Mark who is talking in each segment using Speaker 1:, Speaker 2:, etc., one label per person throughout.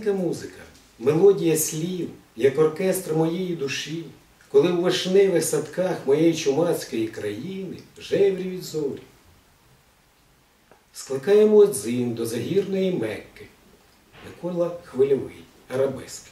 Speaker 1: Маленька музика, мелодія слів, як оркестр моєї душі, коли у вишневих садках моєї чумацької країни жевріють зорі. Скликаємо дзин до загірної Мекки. Микола Хвильовий, Арабески.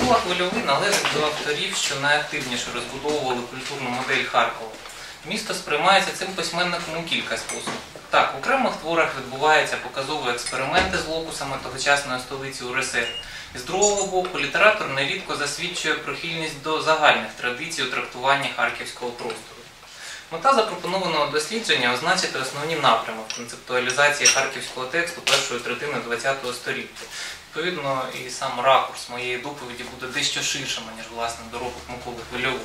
Speaker 2: Микола Хвильовий належить до авторів, що найактивніше розбудовували культурну модель Харкова. Місто сприймається цим письменником у кілька способів. Так, в окремих творах відбуваються показові експерименти з локусами тогочасної столиці УРСР. З другого боку, літератор нерідко засвідчує прихильність до загальних традицій у трактуванні харківського простору. Мета запропонованого дослідження означити основні напрями в концептуалізації харківського тексту першої третини ХХ століття. Відповідно, і сам ракурс моєї доповіді буде дещо ширшим, ніж власне доробок Миколи Хвильового.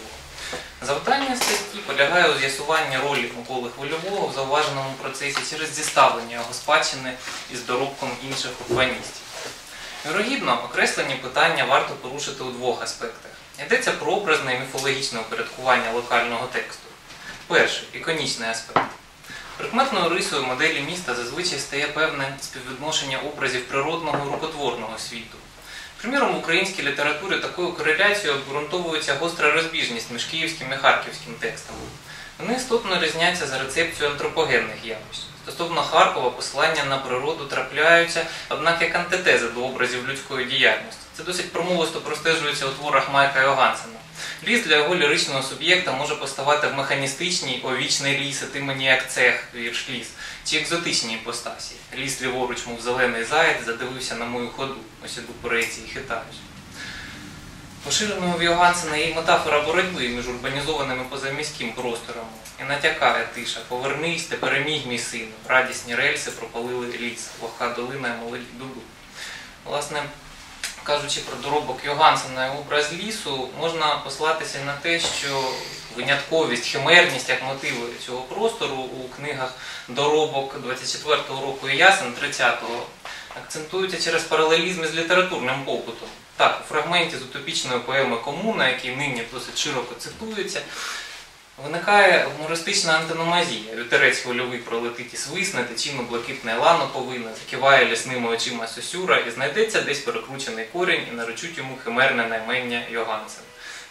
Speaker 2: Завдання статті полягає у з'ясуванні ролі Миколи Хвильового в зауваженому процесі через зіставлення його спадщини із доробком інших урбаністів. Вірогідно, окреслені питання варто порушити у двох аспектах. Йдеться про образне і міфологічне упорядкування локального тексту. Перший іконічний аспект. Прикметною рисою моделі міста зазвичай стає певне співвідношення образів природного рукотворного світу. Приміром, в українській літературі такою кореляцією обґрунтовується гостра розбіжність між київським і харківським текстами. Вони істотно різняться за рецепцією антропогенних явищ. Стосовно Харкова посилання на природу трапляються, однак як антитези до образів людської діяльності. Це досить промовисто простежується у творах Майка Йогансена. Ліс для його ліричного суб'єкта може поставати в механістичній овічний ліс, от імені як цех, вірш ліс, чи екзотичній іпостасі. Ліс ліворуч, мов зелений заєць, задивився на мою ходу, ось іду по і хитаюсь. Поширеною в Йогансена є метафора боротьби між урбанізованими позаміським просторами. І натякає тиша Повернись, ти переміг мій сину. Радісні рельси пропалили ліс, лоха долина і молоді дуду. Власне, кажучи про доробок Йогансена і образ лісу, можна послатися на те, що винятковість, химерність як мотиви цього простору у книгах доробок 24-го року і ясен 30-го акцентуються через паралелізми з літературним побутом. Так, у фрагменті з утопічної поеми Комуна, який нині досить широко цитується, виникає гумористична антиномазія. Вітерець хвильовий пролетить і свисне, течіно блакитне лано повинне, закиває лісними очима Сосюра і знайдеться десь перекручений корінь і наречуть йому химерне наймення Йогансен.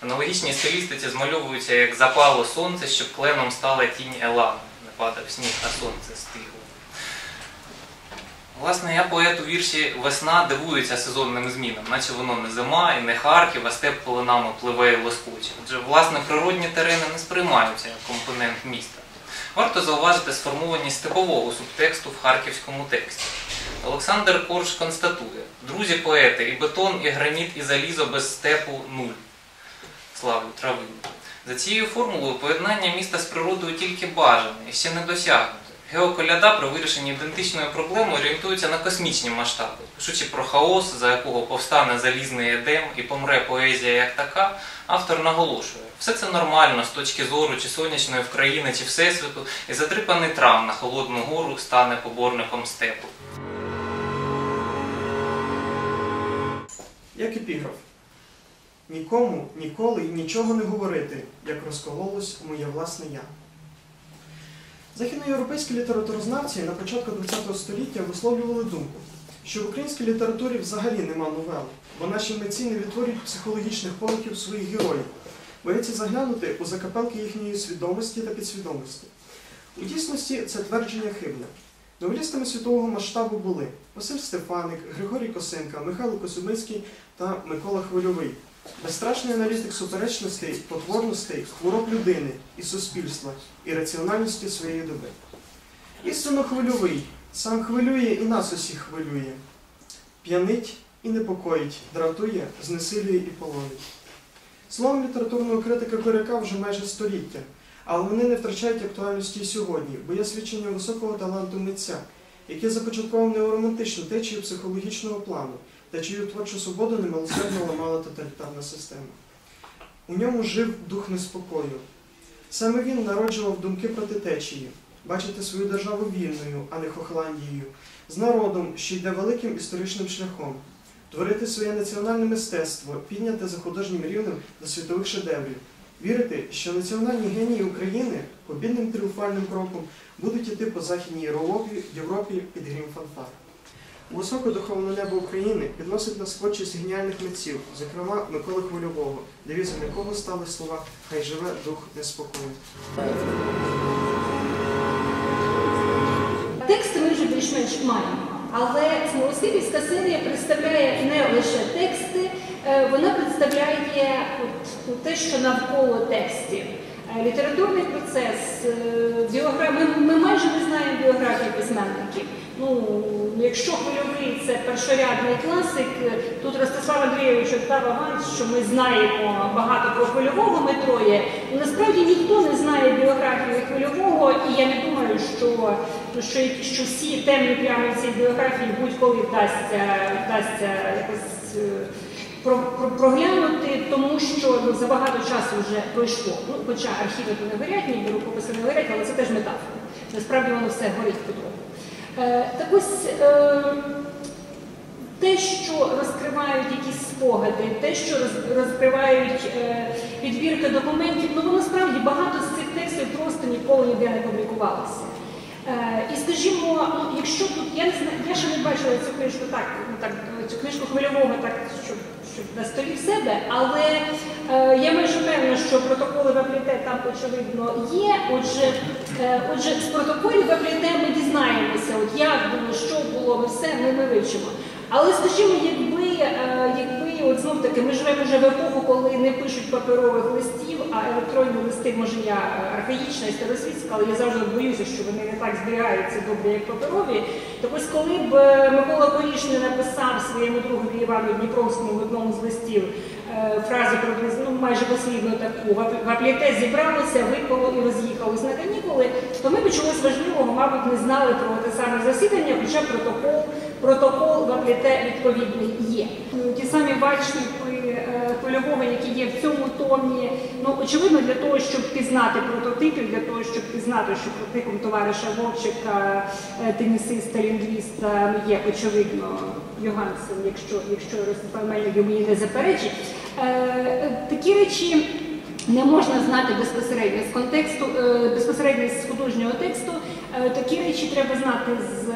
Speaker 2: Аналогічні стилістиці змальовуються як запало сонце, щоб кленом стала тінь Елана. Не падав сніг, а сонце стигло. Власне, я поет у вірші Весна дивується сезонним змінам, наче воно не зима і не Харків, а степ полинами пливе і лоскоче. Отже, власне, природні терени не сприймаються як компонент міста. Варто зауважити сформованість степового субтексту в харківському тексті. Олександр Корж констатує: друзі поети, і бетон, і граніт, і залізо без степу нуль. Славу трави. За цією формулою поєднання міста з природою тільки бажане і ще не досягнуте. Геоколяда при вирішенні ідентичної проблеми орієнтується на космічні масштаби, пишучи про хаос, за якого повстане залізний едем і помре поезія як така, автор наголошує, все це нормально з точки зору чи сонячної в країни, чи всесвіту, і затрипаний трам на холодну гору стане поборником степу.
Speaker 3: Як епіграф. Нікому ніколи й нічого не говорити, як розкололось моє власне я. Західноєвропейські літературознавці на початку ХХ століття висловлювали думку, що в українській літературі взагалі нема новел, бо наші митці не відтворюють психологічних помилків своїх героїв, бояться заглянути у закапелки їхньої свідомості та підсвідомості. У дійсності це твердження хибне. Новелістами світового масштабу були Василь Стефаник, Григорій Косенка, Михайло Косумицький та Микола Хвильовий. Безстрашний аналітик суперечностей, потворностей, хвороб людини і суспільства і раціональності своєї доби. Істинно хвильовий, сам хвилює і нас усіх хвилює. П'янить і непокоїть, дратує, знесилює і полонить. Словом літературного критика Коряка вже майже століття, але вони не втрачають актуальності і сьогодні, бо є свідчення високого таланту митця, який започаткував неоромантичну течію психологічного плану та чию творчу свободу немилосердно ламала тоталітарна система. У ньому жив дух неспокою. Саме він народжував думки проти течії, бачити свою державу вільною, а не Хохландією, з народом, що йде великим історичним шляхом, творити своє національне мистецтво, підняти за художнім рівнем до світових шедеврів, вірити, що національні генії України побідним тріумфальним кроком будуть іти по Західній Європі, Європі під грім фанфар. Високе духовне небо України підносить нас творчість геніальних митців, зокрема Миколи Хвильового, девізом якого стали слова Хай живе дух неспокою.
Speaker 4: Тексти ми вже більш-менш маємо, але смолоскипівська серія представляє не лише тексти, е, вона представляє те, що навколо текстів. Е, Літературний процес, е, біогра... ми, ми майже не знаємо біографії письменників. Ну, якщо хвильовий це першорядний класик, е, тут Ростислав Андрійович дав аванс, що ми знаємо багато про хвильового ми троє. Насправді ніхто не знає біографії хвильового, і я не думаю, що, що, що всі темні плями в цій біографії будь-коли вдасться, вдасться якось. про- про- проглянути, що ну, забагато часу вже пройшло. Ну, хоча архіви то не горять, ніби рукописи не горять, але це теж метафора. Насправді воно все горить потроху. Е, так ось е, те, що розкривають якісь спогади, те, що роз- розкривають е, підбірки документів, ну воно справді багато з цих текстів просто ніколи ніде не публікувалося. Е, і скажімо, ну, якщо тут я не знаю, я ще не бачила цю книжку так, ну так цю книжку хвильового, так щоб на столі в себе, але е, я майже певна, що протоколи ВПЛТ там очевидно є. Отже, е, отже, з протоколів ВПЛТ ми дізнаємося, от як було, що було, ми все ми, ми вивчимо. Але скажімо, якби, е, якби от знов таки ми живемо вже в епоху, коли не пишуть паперових листів, а електронні листи, може я е, архаїчна і старосвітська, але я завжди боюся, що вони не так зберігаються добре, як паперові. Так ось коли б е, Микола Порішний написав другові Івану Дніпровському в одному з листів е, фразу приблизно ну, майже послідно таку в апліте зібралося, випало і роз'їхалось на канікули, то ми б чогось важливого, мабуть, не знали про те саме засідання, хоча протокол, протокол в апліте відповідний є. Ті самі е, польового, які є в цьому томі, ну очевидно, для того, щоб пізнати прототипів, для того, щоб пізнати, що прототипом товариша Вовчика, е, тенісиста, лінгвіста є очевидно Йогансен, якщо, якщо Ростислав Мельник мені не заперечить. Е, Такі речі не можна знати безпосередньо з контексту, е, безпосередньо з художнього тексту. Такі речі треба знати з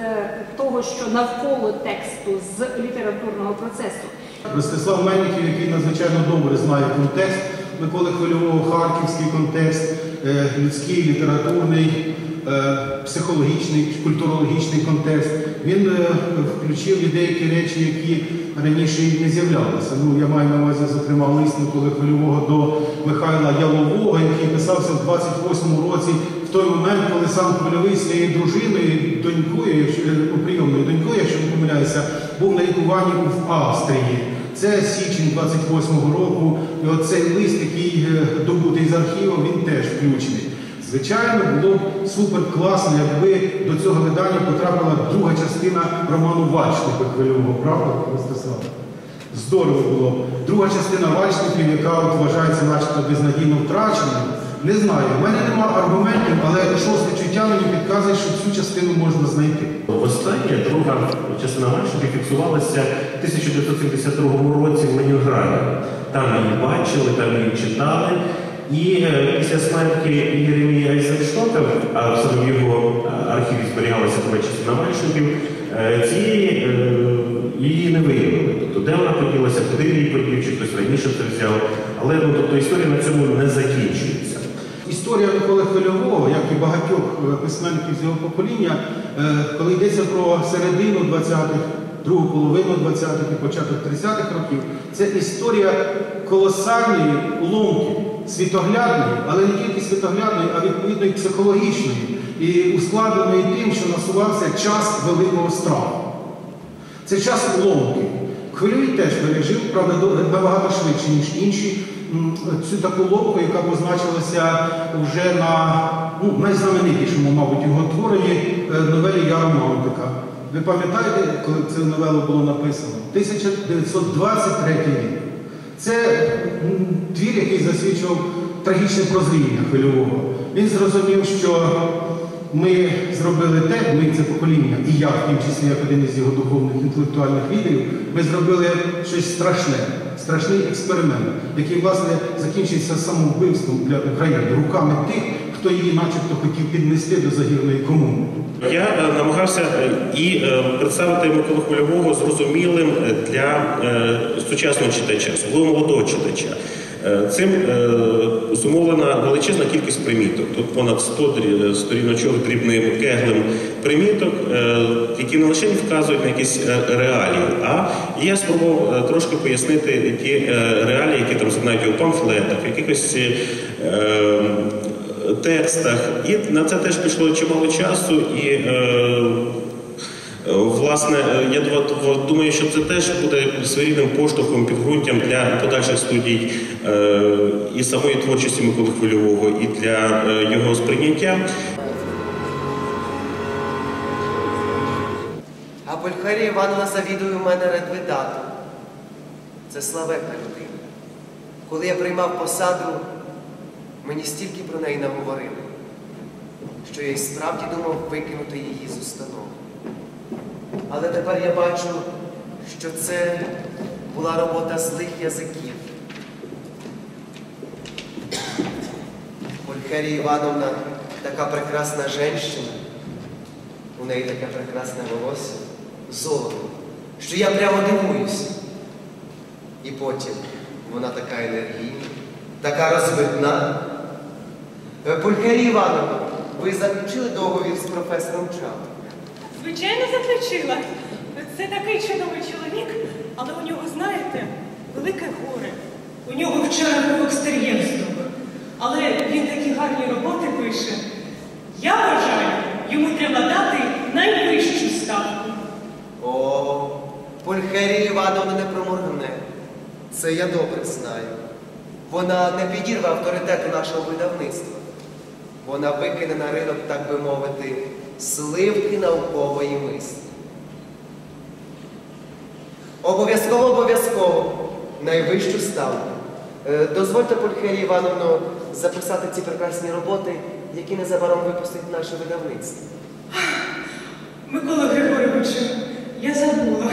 Speaker 4: того, що навколо тексту, з літературного процесу.
Speaker 5: Ростислав Мельників, який надзвичайно добре знає контекст Миколи Хвильового, харківський контекст, е, людський, літературний, е, психологічний, культурологічний контекст. Він е, включив і деякі речі, які раніше не з'являлися. Ну, я маю на увазі, зокрема, лист Миколи Хвильового до Михайла Ялового, який писався в 28-му році, той момент, коли сам Хвильовий своєю дружиною, донькою, якщо прийомною донькою, якщо не помиляюся, був на лікуванні в Австрії. Це січень 28-го року. І оцей лист, який е, добутий з архіву, він теж включений. Звичайно, було б супер класно, якби до цього видання потрапила друга частина роману Вачника Хвильового, правда, Ростислав? Здорово було. Друга частина Вачників, яка от вважається начебто безнадійно втраченою. Не знаю, в мене нема аргументів, але шосте чуття мені підказує, що цю частину можна знайти.
Speaker 6: Востаннє друга частина Вайшники фіксувалася в 1972 році в Ленінграді. Там її бачили, там її читали. І е, після смерті Єремія Айзенштока, а в його е, архіві зберігалася друга частина Вайшників, е, цієї її не виявили. Тобто, де вона поділася, куди її подів, чи хтось раніше це взяв. Але ну, тобто, історія на цьому не закінчується.
Speaker 5: Історія Миколи Хвильового, як і багатьох е, письменників з його покоління, е, коли йдеться про середину 20-х, другу половину 20-х і початок 30-х років, це історія колосальної ломки, світоглядної, але не тільки світоглядної, а відповідно і психологічної, і ускладненої тим, що насувався час великого страху. Це час ломки. Хвильовий теж пережив, правда, набагато швидше, ніж інші, цю таку ломку, яка позначилася вже на ну, найзнаменитішому, мабуть, його творенні е, новелі Яра Мантика. Ви пам'ятаєте, коли цю новелу було написано? 1923 рік. Це твір, який засвідчував трагічне прозріння хвильового. Він зрозумів, що ми зробили те, ми це покоління, і я, в тім числі як один із його духовних інтелектуальних лідерів, ми зробили щось страшне, страшний експеримент, який, власне, закінчився самовбивством для України руками тих, хто її начебто хотів піднести до загірної комуни.
Speaker 6: Я е, намагався е, і е, представити Миколу Хвильового зрозумілим для сучасного читача, особливо молодого читача. Е, Цим е, зумовлена величезна кількість приміток. Тут понад 100 сторіночок дрібним кеглем приміток, е, які не лише вказують на якісь е, реалії, а я спробував е, трошки пояснити ті е, реалії, які там знають у памфлетах, якихось е, текстах. І на це теж пішло чимало часу. І е, е, власне, е, я думаю, що це теж буде своєрідним поштовхом, підґрунтям для подальших студій е, і самої творчості Миколи Хвильового, і для е, його сприйняття.
Speaker 7: А Польхарія Івановна завідує у мене редвидатом. Це славетна людина. Коли я приймав посаду, мені стільки про неї наговорили, що я й справді думав викинути її з установи. Але тепер я бачу, що це була робота злих язиків. Польхерія Івановна така прекрасна жінка, у неї таке прекрасне волосся, золото, що я прямо дивуюся. І потім вона така енергійна, така розвитна. Е, Івановна, ви заключили договір з професором Чалом?
Speaker 8: Звичайно, заключила. Це такий чудовий чоловік, але у нього, знаєте, велике горе. У нього вчора був екстер'єр здох. Але він такі гарні роботи пише. Я вважаю, йому треба дати найвищу ставку.
Speaker 7: О, Пульхерія Івановна не проморгне. Це я добре знаю. Вона не підірве авторитету нашого видавництва. Вона викине на ринок, так би мовити, сливки наукової мислі. Обов'язково, обов'язково найвищу ставку. Е, Дозвольте, Пульхерія Івановно, записати ці прекрасні роботи, які незабаром випустить наше видавництво.
Speaker 8: Микола Григоровичу, я забула.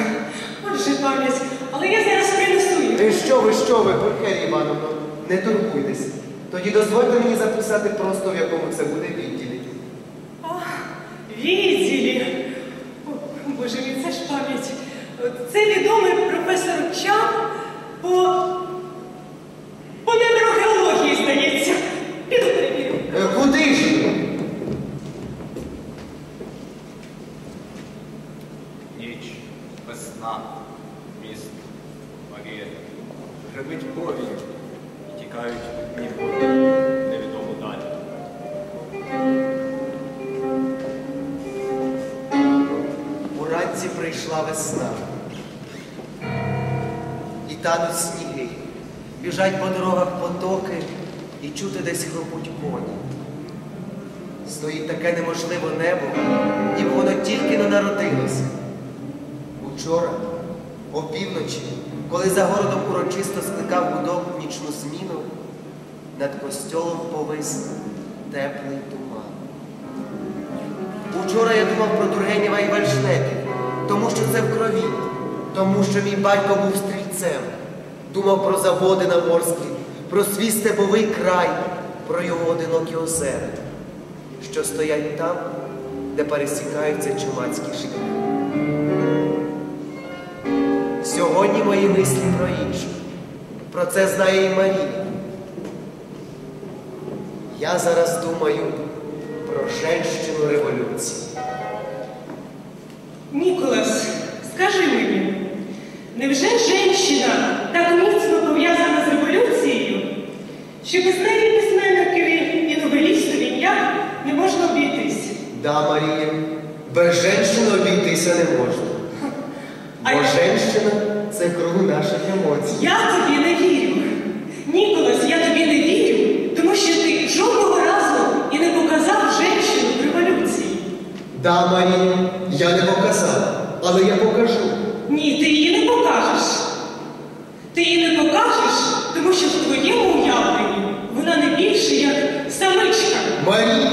Speaker 8: Отже, пам'ять, але я зараз принесу її.
Speaker 7: Е, Що ви, що ви, Пульхерія Івановно, не турбуйтесь. Тоді дозвольте мені записати просто, в якому це буде відділі.
Speaker 8: О, відділі. Боже мій, це ж пам'ять. Це відомий професор Чан по, по
Speaker 7: прийшла весна. І тануть сніги, біжать по дорогах потоки, і чути десь хропуть коні. Стоїть таке неможливе небо, ніби воно тільки не народилося. Учора, опівночі, коли за городом урочисто скликав гудок нічну зміну, над костьолом повис теплий туман. Учора я думав про Тургенєва і Вальшнепів, тому що це в крові, тому що мій батько був стрільцем. Думав про заводи на морські, про свій степовий край, про його одинокі озера, що стоять там, де пересікаються чумацькі шляхи. Сьогодні мої мислі про інше. Про це знає і Марія. Я зараз думаю про женщину революції.
Speaker 8: Ніколас, скажи мені, невже жінка так міцно пов'язана з революцією, що без неї письменникові і новелістові ніяк не можна обійтись?
Speaker 7: Да, Марія, без женщини обійтися не можна.
Speaker 8: А
Speaker 7: Бо
Speaker 8: я-
Speaker 7: женщина це круг наших емоцій.
Speaker 8: Я тобі не вірю. Ніколас, я тобі не вірю, тому що ти жодного разу і не показав женщину в революції.
Speaker 7: Да, Марія, я не показав, але я покажу.
Speaker 8: Ні, ти її не покажеш. Ти її не покажеш, тому що в твоєму уявленні вона не більше як самичка.
Speaker 7: Марія,